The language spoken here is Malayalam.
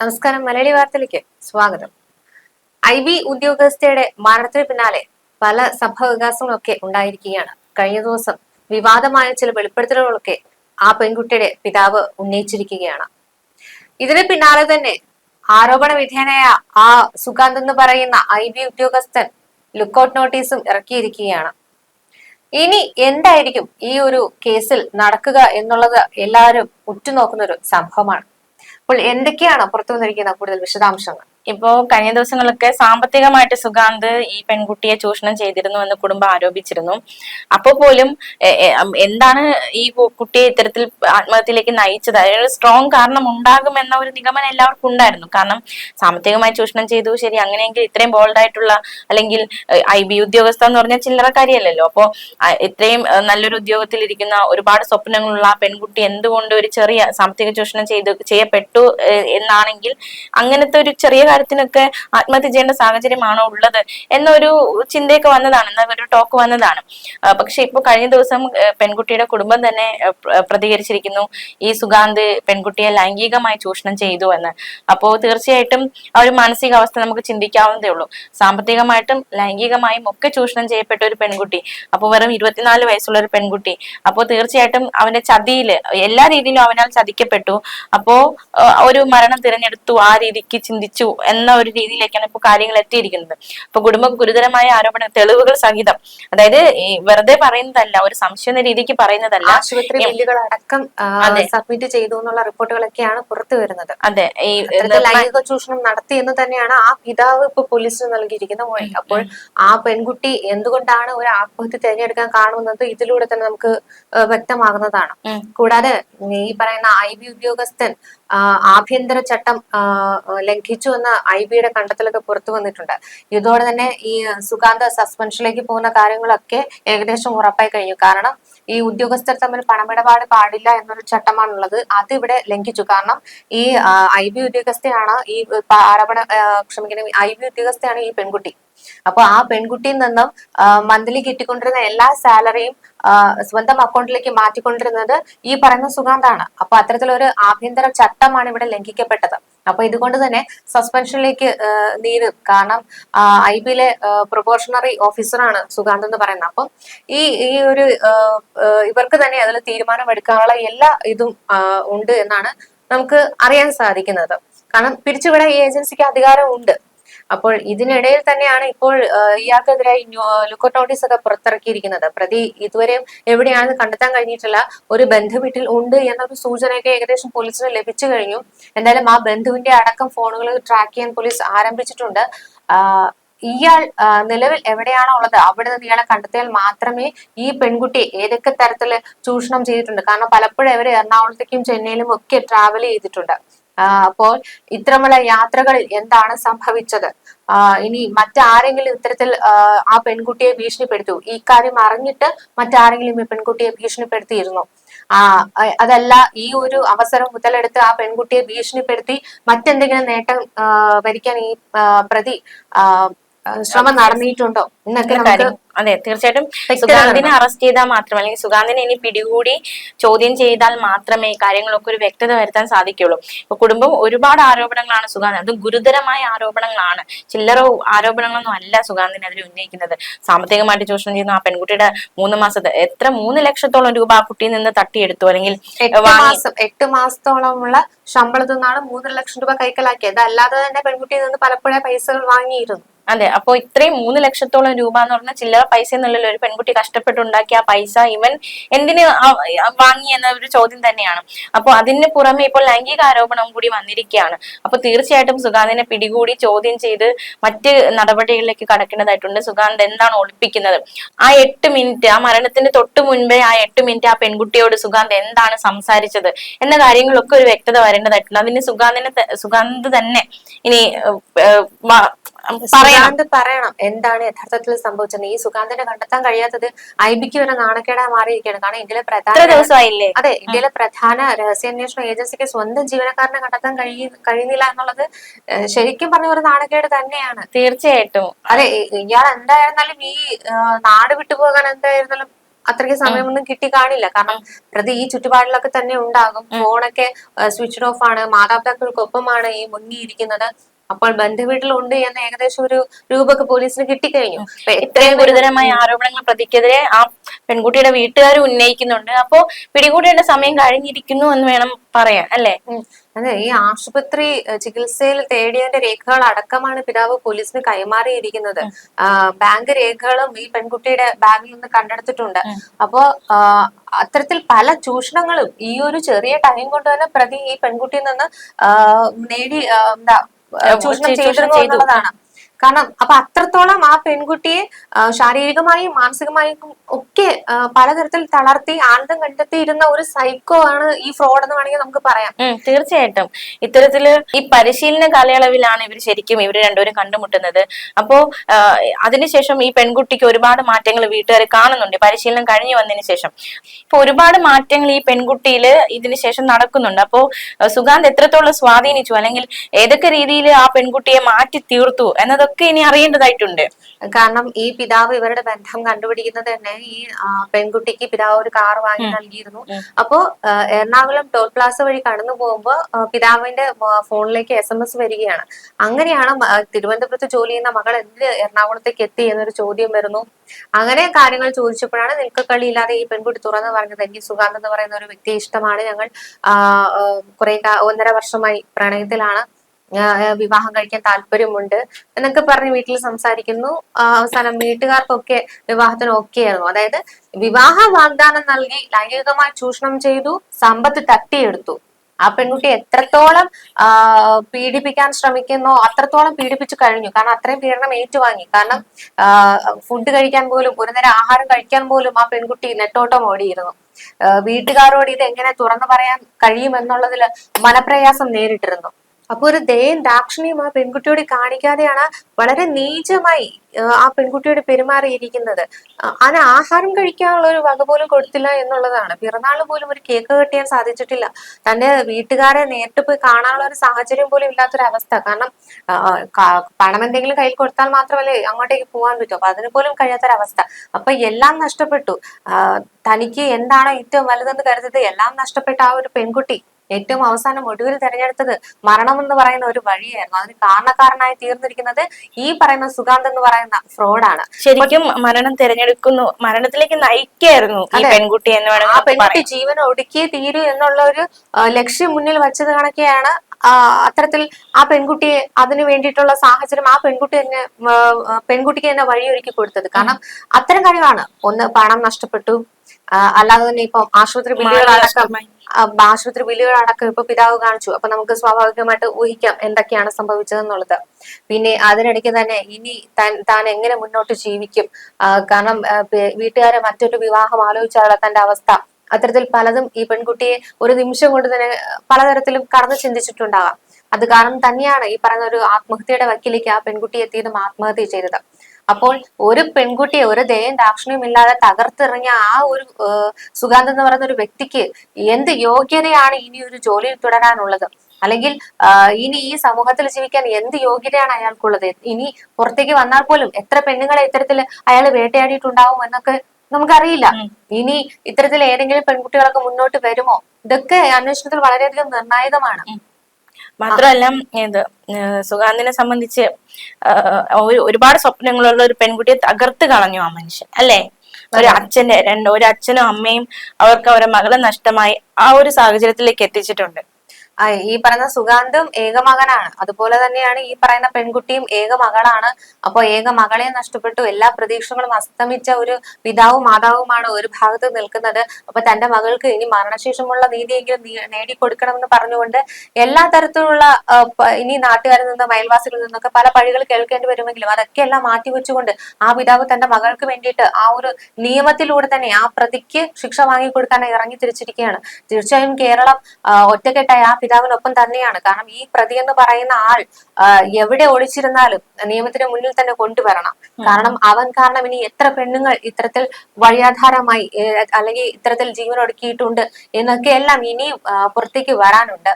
നമസ്കാരം. മലയാളി വാർത്തയിലേക്ക് സ്വാഗതം. ഐ ബി ഉദ്യോഗസ്ഥയുടെ മരണത്തിന് പിന്നാലെ പല സംഭവവികാസങ്ങളൊക്കെ ഉണ്ടായിരിക്കുകയാണ്. കഴിഞ്ഞ ദിവസം വിവാദമായ ചില വെളിപ്പെടുത്തലുകളൊക്കെ ആ പെൺകുട്ടിയുടെ പിതാവ് ഉന്നയിച്ചിരിക്കുകയാണ്. ഇതിന് പിന്നാലെ തന്നെ ആരോപണ വിധേയനായ ആ സുഗാന്ത് എന്ന് പറയുന്ന ഐ ബി ഉദ്യോഗസ്ഥൻ ലുക്കൌട്ട് നോട്ടീസും ഇറക്കിയിരിക്കുകയാണ്. ഇനി എന്തായിരിക്കും ഈ ഒരു കേസിൽ നടക്കുക എന്നുള്ളത് എല്ലാവരും ഉറ്റുനോക്കുന്ന ഒരു സംഭവമാണ്. അപ്പോൾ എന്തൊക്കെയാണ് പുറത്തു വന്നിരിക്കുന്ന കൂടുതൽ വിശദാംശങ്ങൾ? ഇപ്പോ കഴിഞ്ഞ ദിവസങ്ങളൊക്കെ സാമ്പത്തികമായിട്ട് സുഗാന്ത് ഈ പെൺകുട്ടിയെ ചൂഷണം ചെയ്തിരുന്നു എന്ന് കുടുംബം ആരോപിച്ചിരുന്നു. അപ്പോൾ പോലും എന്താണ് ഈ കുട്ടിയെ ഇത്തരത്തിൽ ആത്മഹത്യയിലേക്ക് നയിച്ചത്? അതിനൊരു സ്ട്രോങ് കാരണം ഉണ്ടാകുമെന്ന ഒരു നിഗമനം എല്ലാവർക്കും ഉണ്ടായിരുന്നു. കാരണം സാമ്പത്തികമായി ചൂഷണം ചെയ്തു ശരി അങ്ങനെയെങ്കിൽ ഇത്രയും ബോൾഡ് ആയിട്ടുള്ള അല്ലെങ്കിൽ ഐ ബി ഉദ്യോഗസ്ഥ എന്ന് പറഞ്ഞാൽ ചില്ലറക്കാരിയല്ലല്ലോ. അപ്പോ ഇത്രയും നല്ലൊരു ഉദ്യോഗത്തിൽ ഇരിക്കുന്ന ഒരുപാട് സ്വപ്നങ്ങളുള്ള പെൺകുട്ടി എന്തുകൊണ്ട് ഒരു ചെറിയ സാമ്പത്തിക ചൂഷണം ചെയ്തു ചെയ്യപ്പെട്ടു എന്നാണെങ്കിൽ അങ്ങനത്തെ ഒരു ചെറിയ കാര്യത്തിനൊക്കെ ആത്മഹത്യ ചെയ്യേണ്ട സാഹചര്യമാണോ ഉള്ളത് എന്നൊരു ചിന്തയൊക്കെ വന്നതാണ് എന്ന ഒരു ടോക്ക് വന്നതാണ്. പക്ഷെ ഇപ്പൊ കഴിഞ്ഞ ദിവസം പെൺകുട്ടിയുടെ കുടുംബം തന്നെ പ്രതികരിച്ചിരിക്കുന്നു. ഈ സുഗാന്ത് പെൺകുട്ടിയെ ലൈംഗികമായി ചൂഷണം ചെയ്തു എന്ന്. അപ്പോ തീർച്ചയായിട്ടും ആ ഒരു മാനസികാവസ്ഥ നമുക്ക് ചിന്തിക്കാവുന്നതേ ഉള്ളൂ. സാമ്പത്തികമായിട്ടും ലൈംഗികമായും ഒക്കെ ചൂഷണം ചെയ്യപ്പെട്ട ഒരു പെൺകുട്ടി അപ്പോൾ വെറും ഇരുപത്തിനാല് വയസ്സുള്ള ഒരു പെൺകുട്ടി അപ്പോൾ തീർച്ചയായിട്ടും അവന്റെ ചതിയിൽ എല്ലാ രീതിയിലും അവനാൽ ചതിക്കപ്പെട്ടു. അപ്പോ ഒരു മരണം തിരഞ്ഞെടുത്തു ആ രീതിക്ക് ചിന്തിച്ചു എന്ന ഒരു രീതിയിലേക്കാണ് ഇപ്പോൾ കാര്യങ്ങൾ എത്തിയിരിക്കുന്നത്. ഇപ്പൊ കുടുംബം ഗുരുതരമായ ആരോപണ തെളിവുകൾ സഹിതം. അതായത് ഈ വെറുതെ പറയുന്നതല്ല ഒരു സംശയ എന്ന രീതിക്ക് പറയുന്നതല്ല. ആശുപത്രി ബില്ലുകൾ അടക്കം. സബ്മിറ്റ് ചെയ്തു എന്നുള്ള റിപ്പോർട്ടുകളൊക്കെയാണ് പുറത്തു വരുന്നത്. അതെ. ഈ ലൈംഗിക ചൂഷണം നടത്തി എന്ന് തന്നെയാണ് ആ പിതാവ് ഇപ്പൊ പോലീസിന് നൽകിയിരിക്കുന്ന മൊഴി അപ്പോൾ ആ പെൺകുട്ടി എന്തുകൊണ്ടാണ് ഒരു ആത്മഹത്യ തിരഞ്ഞെടുക്കാൻ കാണുന്നത്? ഇതിലൂടെ തന്നെ നമുക്ക് വ്യക്തമാകുന്നതാണ്. കൂടാതെ ഈ പറയുന്ന ഐ ബി ഉദ്യോഗസ്ഥൻ ആഭ്യന്തര ചട്ടം ലംഘിച്ചു എന്ന ഐ ബിയുടെ കണ്ടെത്തലൊക്കെ പുറത്തു വന്നിട്ടുണ്ട്. ഇതോടെ തന്നെ ഈ സുഗാന്ത സസ്പെൻഷനിലേക്ക് പോകുന്ന കാര്യങ്ങളൊക്കെ ഏകദേശം ഉറപ്പായി കഴിഞ്ഞു. കാരണം ഈ ഉദ്യോഗസ്ഥർ തമ്മിൽ പണമിടപാട് പാടില്ല എന്നൊരു ചട്ടമാണുള്ളത്. അത് ഇവിടെ ലംഘിച്ചു. കാരണം ഈ ഐ ബി ഉദ്യോഗസ്ഥയാണ് ഈ ആരോപണ ക്ഷമിക്കണം ഐ ബി ഉദ്യോഗസ്ഥയാണ് ഈ പെൺകുട്ടി. അപ്പൊ ആ പെൺകുട്ടിയിൽ നിന്നും മന്ത്ലി കിട്ടിക്കൊണ്ടിരുന്ന എല്ലാ സാലറിയും സ്വന്തം അക്കൗണ്ടിലേക്ക് മാറ്റിക്കൊണ്ടിരുന്നത് ഈ പറയുന്ന സുഗാന്താണ്. അപ്പൊ അത്തരത്തിലൊരു ആഭ്യന്തര ചട്ടമാണ് ഇവിടെ ലംഘിക്കപ്പെട്ടത്. അപ്പൊ ഇതുകൊണ്ട് തന്നെ സസ്പെൻഷനിലേക്ക് നീരും കാരണം ഐ ബിയിലെ പ്രൊബോഷണറി ഓഫീസറാണ് സുഗാന്ത് എന്ന് പറയുന്നത്. അപ്പം ഈ ഈ ഒരു ഇവർക്ക് തന്നെ അതിൽ തീരുമാനമെടുക്കാനുള്ള എല്ലാ ഇതും ഉണ്ട് എന്നാണ് നമുക്ക് അറിയാൻ സാധിക്കുന്നത്. കാരണം പിരിച്ചുവിടാൻ ഈ ഏജൻസിക്ക് അധികാരം ഉണ്ട് അപ്പോൾ ഇതിനിടയിൽ തന്നെയാണ് ഇപ്പോൾ ഇയാൾക്കെതിരെ ലുക്കൌട്ട് നോട്ടീസ് ഒക്കെ പുറത്തിറക്കിയിരിക്കുന്നത്. പ്രതി ഇതുവരെയും എവിടെയാണെന്ന് കണ്ടെത്താൻ കഴിഞ്ഞിട്ടില്ല. ഒരു ബന്ധു വീട്ടിൽ ഉണ്ട് എന്നൊരു സൂചനയൊക്കെ ഏകദേശം പോലീസിന് ലഭിച്ചു കഴിഞ്ഞു. എന്തായാലും ആ ബന്ധുവിന്റെ അടക്കം ഫോണുകൾ ട്രാക്ക് ചെയ്യാൻ പോലീസ് ആരംഭിച്ചിട്ടുണ്ട്. ഇയാൾ നിലവിൽ എവിടെയാണോ ഉള്ളത്? അവിടെ നിന്ന് ഇയാളെ കണ്ടെത്തിയാൽ മാത്രമേ ഈ പെൺകുട്ടി ഏതൊക്കെ തരത്തിൽ ചൂഷണം ചെയ്തിട്ടുണ്ട്? കാരണം പലപ്പോഴും ഇവർ എറണാകുളത്തേക്കും ചെന്നൈയിലും ഒക്കെ ട്രാവൽ ചെയ്തിട്ടുണ്ട്. അപ്പോൾ ഇത്തരമുള്ള യാത്രകളിൽ എന്താണ് സംഭവിച്ചത്? ഇനി മറ്റാരെങ്കിലും ഇത്തരത്തിൽ ആ, പെൺകുട്ടിയെ ഭീഷണിപ്പെടുത്തു. ഈ കാര്യം അറിഞ്ഞിട്ട് മറ്റാരെങ്കിലും ഈ പെൺകുട്ടിയെ ഭീഷണിപ്പെടുത്തിയിരുന്നു? ആ അതല്ല ഈ ഒരു അവസരം മുതലെടുത്ത് ആ പെൺകുട്ടിയെ ഭീഷണിപ്പെടുത്തി മറ്റെന്തെങ്കിലും നേട്ടം വരിക്കാൻ ഈ പ്രതി ശ്രമം നടന്നിട്ടുണ്ടോ? എന്നൊക്കെ കാര്യം. അതെ തീർച്ചയായിട്ടും. സുഗാന്തിനെ അറസ്റ്റ് ചെയ്താൽ മാത്രം അല്ലെങ്കിൽ സുഗാന്തിനെ ഇനി പിടികൂടി ചോദ്യം ചെയ്താൽ മാത്രമേ കാര്യങ്ങളൊക്കെ ഒരു വ്യക്തത വരുത്താൻ സാധിക്കുള്ളൂ. ഇപ്പൊ കുടുംബം ഒരുപാട് ആരോപണങ്ങളാണ് സുഗാന്തി അതും ഗുരുതരമായ ആരോപണങ്ങളാണ്. ചില്ലറ ആരോപണങ്ങളൊന്നും അല്ല സുഗാന്തിനെതിരെ ഉന്നയിക്കുന്നത്. സാമ്പത്തികമായിട്ട് ചൂഷണം ചെയ്യുന്ന ആ പെൺകുട്ടിയുടെ മൂന്ന് മാസത്തെ എത്ര മൂന്ന് ലക്ഷത്തോളം രൂപ ആ കുട്ടിയിൽ നിന്ന് തട്ടിയെടുത്തു അല്ലെങ്കിൽ എട്ട് മാസത്തോളമുള്ള ശമ്പളത്തിൽ നിന്നാണ് മൂന്നര ലക്ഷം രൂപ കൈക്കലാക്കിയത്. അല്ലാതെ തന്നെ പെൺകുട്ടിയിൽ നിന്ന് പലപ്പോഴും പൈസകൾ വാങ്ങിയിരുന്നു. അതെ അപ്പോൾ ഇത്രയും മൂന്ന് ലക്ഷത്തോളം രൂപ എന്ന് പറഞ്ഞാൽ ചില്ലറ പൈസ എന്നുള്ള ഒരു പെൺകുട്ടി കഷ്ടപ്പെട്ടുണ്ടാക്കിയ ആ പൈസ ഇവൻ എന്തിന് വാങ്ങി എന്ന ഒരു ചോദ്യം തന്നെയാണ്. അപ്പോൾ അതിന് പുറമെ ഇപ്പോൾ ലൈംഗിക ആരോപണം കൂടി വന്നിരിക്കുകയാണ്. അപ്പൊ തീർച്ചയായിട്ടും സുഗാന്തിനെ പിടികൂടി ചോദ്യം ചെയ്ത് മറ്റ് നടപടികളിലേക്ക് കടക്കേണ്ടതായിട്ടുണ്ട്. സുഗാന്ത് എന്താണ് ഒളിപ്പിക്കുന്നത്? ആ എട്ട് മിനിറ്റ് ആ മരണത്തിന് തൊട്ട് മുൻപേ ആ എട്ട് മിനിറ്റ് ആ പെൺകുട്ടിയോട് സുഗാന്ത് എന്താണ് സംസാരിച്ചത് എന്ന കാര്യങ്ങളൊക്കെ ഒരു വ്യക്തത വരേണ്ടതായിട്ടുണ്ട്. അതിന് സുഗാന്തിനെ സുഗാന്ത് തന്നെ ഇനി സുഗാന്ത് പറയണം. എന്താണ് യഥാർത്ഥത്തിൽ സംഭവിച്ചത് ഈ സുഗാന്തിനെ കണ്ടെത്താൻ കഴിയാത്തത് ഐ ബിക്ക് വരെ നാണക്കേടായി മാറിയിരിക്കുകയാണ്. കാരണം ഇന്ത്യയിലെ പ്രധാന അതെ ഇന്ത്യയിലെ പ്രധാന രഹസ്യാന്വേഷണ ഏജൻസിക്ക് സ്വന്തം ജീവനക്കാരനെ കണ്ടെത്താൻ കഴിയ കഴിയുന്നില്ല എന്നുള്ളത് ശരിക്കും പറഞ്ഞ ഒരു നാണക്കേട് തന്നെയാണ്. തീർച്ചയായിട്ടും. അതെ ഇയാൾ എന്തായിരുന്നാലും ഈ നാട് വിട്ടുപോകാൻ എന്തായിരുന്നാലും അത്രയ്ക്ക് സമയമൊന്നും കിട്ടി കാണില്ല. കാരണം പ്രതി ഈ ചുറ്റുപാടിലൊക്കെ തന്നെ ഉണ്ടാകും. ഫോണൊക്കെ സ്വിച്ച് ഓഫ് ആണ്. മാതാപിതാക്കൾക്കൊപ്പമാണ് ഈ മുങ്ങിയിരിക്കുന്നത്. അപ്പോൾ ബന്ധുവീട്ടിലുണ്ട് എന്ന് ഏകദേശം ഒരു രൂപക്ക് പോലീസിന് കിട്ടിക്കഴിഞ്ഞു. ഇത്രയും ഗുരുതരമായ ആരോപണങ്ങൾ പ്രതിക്കെതിരെ ആ പെൺകുട്ടിയുടെ വീട്ടുകാർ ഉന്നയിക്കുന്നുണ്ട്. അപ്പോ പിടികൂടേണ്ട സമയം കഴിഞ്ഞിരിക്കുന്നു എന്ന് വേണം പറയാൻ അല്ലേ? അതെ ഈ ആശുപത്രി ചികിത്സയിൽ തേടിയതിന്റെ രേഖകൾ അടക്കമാണ് പിതാവ് പോലീസിന് കൈമാറിയിരിക്കുന്നത്. ബാങ്ക് രേഖകളും ഈ പെൺകുട്ടിയുടെ ബാഗിൽ നിന്ന് കണ്ടെടുത്തിട്ടുണ്ട്. അപ്പോ അത്തരത്തിൽ പല ചൂഷണങ്ങളും ഈ ഒരു ചെറിയ ടൈം കൊണ്ട് തന്നെ പ്രതി ഈ പെൺകുട്ടിയിൽ നിന്ന് നേടി എന്താ ചൂഷണം ചെയ്തിരുന്നു ചെയ്തു. എന്നുള്ളതാണ് കാരണം അപ്പൊ അത്രത്തോളം ആ പെൺകുട്ടിയെ ശാരീരികമായും മാനസികമായും ഒക്കെ പലതരത്തിൽ തളർത്തി ആനന്ദം കണ്ടെത്തിയിരുന്ന ഒരു സൈക്കോ ആണ് ഈ ഫ്രോഡ് എന്ന് വേണമെങ്കിൽ നമുക്ക് പറയാം. തീർച്ചയായിട്ടും. ഇത്തരത്തിൽ ഈ പരിശീലന കാലയളവിലാണ് ഇവർ ശരിക്കും ഇവർ രണ്ടുപേരും കണ്ടുമുട്ടുന്നത്. അപ്പോ അതിനുശേഷം ഈ പെൺകുട്ടിക്ക് ഒരുപാട് മാറ്റങ്ങൾ വീട്ടുകാർ കാണുന്നുണ്ട്. പരിശീലനം കഴിഞ്ഞു വന്നതിന് ശേഷം. ഇപ്പൊ ഒരുപാട് മാറ്റങ്ങൾ ഈ പെൺകുട്ടിയിൽ ഇതിനുശേഷം നടക്കുന്നുണ്ട്. അപ്പോ സുഗാന്ത് എത്രത്തോളം സ്വാധീനിച്ചു? അല്ലെങ്കിൽ ഏതൊക്കെ രീതിയിൽ ആ പെൺകുട്ടിയെ മാറ്റി തീർത്തു? എന്നതൊക്കെ ഇനി അറിയേണ്ടതായിട്ടുണ്ട്. കാരണം ഈ പിതാവ് ഇവരുടെ ബന്ധം കണ്ടുപിടിക്കുന്നത് തന്നെ ഈ പെൺകുട്ടിക്ക് പിതാവ് ഒരു കാർ വാങ്ങി നൽകിയിരുന്നു. അപ്പോ എറണാകുളം ടോൾ പ്ലാസ വഴി കടന്നു പോകുമ്പോൾ പിതാവിന്റെ ഫോണിലേക്ക് എസ് എം എസ് വരികയാണ്. അങ്ങനെയാണ് തിരുവനന്തപുരത്ത് ജോലി ചെയ്യുന്ന മകൾ എന്ത് എറണാകുളത്തേക്ക് എത്തി എന്നൊരു ചോദ്യം വരുന്നു. അങ്ങനെ കാര്യങ്ങൾ ചോദിച്ചപ്പോഴാണ് നിൽക്കക്കളിയില്ലാതെ ഈ പെൺകുട്ടി തുറന്നു പറഞ്ഞത്. എനിക്ക് സുഗാന്ത് എന്ന് പറയുന്ന ഒരു വ്യക്തിയെ ഇഷ്ടമാണ്. ഞങ്ങൾ കുറെ ഒന്നര വർഷമായി പ്രണയത്തിലാണ്. വിവാഹം കഴിക്കാൻ താല്പര്യമുണ്ട് എന്നൊക്കെ പറഞ്ഞ് വീട്ടിൽ സംസാരിക്കുന്നു. അവസാനം വീട്ടുകാർക്കൊക്കെ വിവാഹത്തിന് ഓക്കെ ആയിരുന്നു. അതായത് വിവാഹ വാഗ്ദാനം നൽകി ലൈംഗികമായി ചൂഷണം ചെയ്തു സമ്പത്ത് തട്ടിയെടുത്തു. ആ പെൺകുട്ടി എത്രത്തോളം പീഡിപ്പിക്കാൻ ശ്രമിക്കുന്നോ അത്രത്തോളം പീഡിപ്പിച്ചു കഴിഞ്ഞു. കാരണം അത്രയും പീഡനം ഏറ്റുവാങ്ങി. കാരണം ഫുഡ് കഴിക്കാൻ പോലും ഒരു നേരം ആഹാരം കഴിക്കാൻ പോലും ആ പെൺകുട്ടി നെട്ടോട്ടം ഓടിയിരുന്നു. വീട്ടുകാരോട് ഇത് എങ്ങനെ തുറന്നു പറയാൻ കഴിയുമെന്നുള്ളതിൽ മനപ്രയാസം നേരിട്ടിരുന്നു. അപ്പൊ ഒരു ദയയും ദാക്ഷിണിയും ആ പെൺകുട്ടിയോട് കാണിക്കാതെയാണ് വളരെ നീചമായി ആ, പെൺകുട്ടിയോട് പെരുമാറിയിരിക്കുന്നത്. അതിന് ആഹാരം കഴിക്കാനുള്ള ഒരു വക പോലും കൊടുത്തില്ല എന്നുള്ളതാണ്. പിറന്നാൾ പോലും ഒരു കേക്ക് കെട്ടിയാൻ സാധിച്ചിട്ടില്ല. തന്റെ വീട്ടുകാരെ നേരിട്ട് പോയി കാണാനുള്ള ഒരു സാഹചര്യം പോലും ഇല്ലാത്തൊരു അവസ്ഥ കാരണം പണം എന്തെങ്കിലും കയ്യിൽ കൊടുത്താൽ മാത്രമല്ലേ അങ്ങോട്ടേക്ക് പോകാൻ പറ്റൂ. അപ്പൊ അതിന് പോലും കഴിയാത്തൊരവസ്ഥ. അപ്പൊ എല്ലാം നഷ്ടപ്പെട്ടു. തനിക്ക് എന്താണോ ഏറ്റവും വലുതെന്ന് കരുതിയത് എല്ലാം നഷ്ടപ്പെട്ട ആ ഒരു പെൺകുട്ടി ഏറ്റവും അവസാനം ഒടുവിൽ തിരഞ്ഞെടുത്തത് മരണം എന്ന് പറയുന്ന ഒരു വഴിയായിരുന്നു. അതിന് കാരണക്കാരനായി തീർന്നിരിക്കുന്നത് ഈ പറയുന്ന സുഗാന്ത് എന്ന് പറയുന്ന ഫ്രോഡാണ്. ശരിക്കും മരണം തിരഞ്ഞെടുക്കുന്നു മരണത്തിലേക്ക് നയിക്കായിരുന്നു ഈ പെൺകുട്ടി എന്ന് ആ പെൺകുട്ടി ജീവൻ ഒടുക്കിയേ തീരൂ എന്നുള്ള ഒരു ലക്ഷ്യം മുന്നിൽ വെച്ചത് കണക്കെയാണ് അത്തരത്തിൽ ആ പെൺകുട്ടിയെ അതിനു വേണ്ടിയിട്ടുള്ള സാഹചര്യം ആ പെൺകുട്ടി തന്നെ പെൺകുട്ടിക്ക് തന്നെ വഴിയൊരുക്കി കൊടുത്തത്. കാരണം അത്തരം കാര്യമാണ് ഒന്ന് പണം നഷ്ടപ്പെട്ടു അല്ലാതെ തന്നെ ഇപ്പം ആശുപത്രി ബില്ലുകളടക്കം അടക്കം ആശുപത്രി ആശുപത്രി ബില്ലുകളടക്കം ഇപ്പൊ പിതാവ് കാണിച്ചു. അപ്പൊ നമുക്ക് സ്വാഭാവികമായിട്ട് ഊഹിക്കാം എന്തൊക്കെയാണ് സംഭവിച്ചതെന്നുള്ളത്. പിന്നെ അതിനിടയ്ക്ക് തന്നെ ഇനി താൻ താൻ എങ്ങനെ മുന്നോട്ട് ജീവിക്കും? കാരണം വീട്ടുകാരെ മറ്റൊരു വിവാഹം ആലോചിച്ചാലുള്ള തന്റെ അവസ്ഥ. അത്തരത്തിൽ പലതും ഈ പെൺകുട്ടിയെ ഒരു നിമിഷം കൊണ്ട് തന്നെ പലതരത്തിലും കടന്നു ചിന്തിച്ചിട്ടുണ്ടാകാം. അത് കാരണം തന്നെയാണ് ഈ പറയുന്ന ഒരു ആത്മഹത്യയുടെ വക്കിലേക്ക് ആ പെൺകുട്ടി എത്തിയതും ആത്മഹത്യ ചെയ്തത്. അപ്പോൾ ഒരു പെൺകുട്ടിയെ ഒരു ദയം ദാക്ഷിണ്യം ഇല്ലാതെ തകർത്തിറങ്ങിയ ആ ഒരു സുഗാന്ത് എന്ന് പറയുന്ന ഒരു വ്യക്തിക്ക് എന്ത് യോഗ്യതയാണ് ഇനി ഒരു ജോലിയിൽ തുടരാനുള്ളത്? അല്ലെങ്കിൽ ഇനി ഈ സമൂഹത്തിൽ ജീവിക്കാൻ എന്ത് യോഗ്യതയാണ് അയാൾക്കുള്ളത്? ഇനി പുറത്തേക്ക് വന്നാൽ പോലും എത്ര പെണ്ണുങ്ങളെ ഇത്തരത്തിൽ അയാൾ വേട്ടയാടിയിട്ടുണ്ടാവും എന്നൊക്കെ നമുക്കറിയില്ല. ഇനി ഇത്തരത്തിൽ ഏതെങ്കിലും പെൺകുട്ടികളൊക്കെ മുന്നോട്ട് വരുമോ? ഇതൊക്കെ അന്വേഷണത്തിൽ വളരെയധികം നിർണായകമാണ്. മാത്രമല്ല ഇത് ഏഹ് സുഗാന്തിനെ സംബന്ധിച്ച് ഒരുപാട് സ്വപ്നങ്ങളുള്ള ഒരു പെൺകുട്ടിയെ തകർത്ത് കളഞ്ഞു ആ മനുഷ്യൻ അല്ലേ? ഒരു അച്ഛന്റെ രണ്ട് ഒരു അച്ഛനും അമ്മയും അവർക്ക് അവരുടെ മകളെ നഷ്ടമായി ആ ഒരു സാഹചര്യത്തിലേക്ക് എത്തിച്ചിട്ടുണ്ട്. ഈ പറയുന്ന സുഗാന്തും ഏകമകനാണ് അതുപോലെ തന്നെയാണ് ഈ പറയുന്ന പെൺകുട്ടിയും ഏകമകളാണ് അപ്പൊ ഏക മകളെ നഷ്ടപ്പെട്ടു. എല്ലാ പ്രതീക്ഷകളും അസ്തമിച്ച ഒരു പിതാവും മാതാവുമാണ് ഒരു ഭാഗത്ത് നിൽക്കുന്നത്. അപ്പൊ തന്റെ മകൾക്ക് ഇനി മരണശേഷമുള്ള നീതിയെങ്കിലും നേടിക്കൊടുക്കണമെന്ന് പറഞ്ഞുകൊണ്ട് എല്ലാ തരത്തിലുള്ള ഇനി നാട്ടുകാരിൽ നിന്നും അയൽവാസികളിൽ നിന്നൊക്കെ പല പഴികൾ കേൾക്കേണ്ടി വരുമെങ്കിലും അതൊക്കെ എല്ലാം മാറ്റിവെച്ചുകൊണ്ട് ആ പിതാവ് തന്റെ മകൾക്ക് വേണ്ടിയിട്ട് ആ ഒരു നിയമത്തിലൂടെ തന്നെ ആ പ്രതിക്ക് ശിക്ഷ വാങ്ങിക്കൊടുക്കാൻ ഇറങ്ങി തിരിച്ചിരിക്കുകയാണ് തീർച്ചയായും കേരളം ഒറ്റക്കെട്ടായി ആ പിതാവിനൊപ്പം തന്നെയാണ്. കാരണം ഈ പ്രതി എന്ന് പറയുന്ന ആൾ എവിടെ ഒളിച്ചിരുന്നാലും നിയമത്തിന് മുന്നിൽ തന്നെ കൊണ്ടുവരണം. കാരണം അവൻ കാരണം ഇനി എത്ര പെണ്ണുങ്ങൾ ഇത്തരത്തിൽ വഴിയാധാരമായി അല്ലെങ്കിൽ ഇത്തരത്തിൽ ജീവനൊടുക്കിയിട്ടുണ്ട് എന്നൊക്കെ എല്ലാം ഇനിയും പുറത്തേക്ക് വരാനുണ്ട്.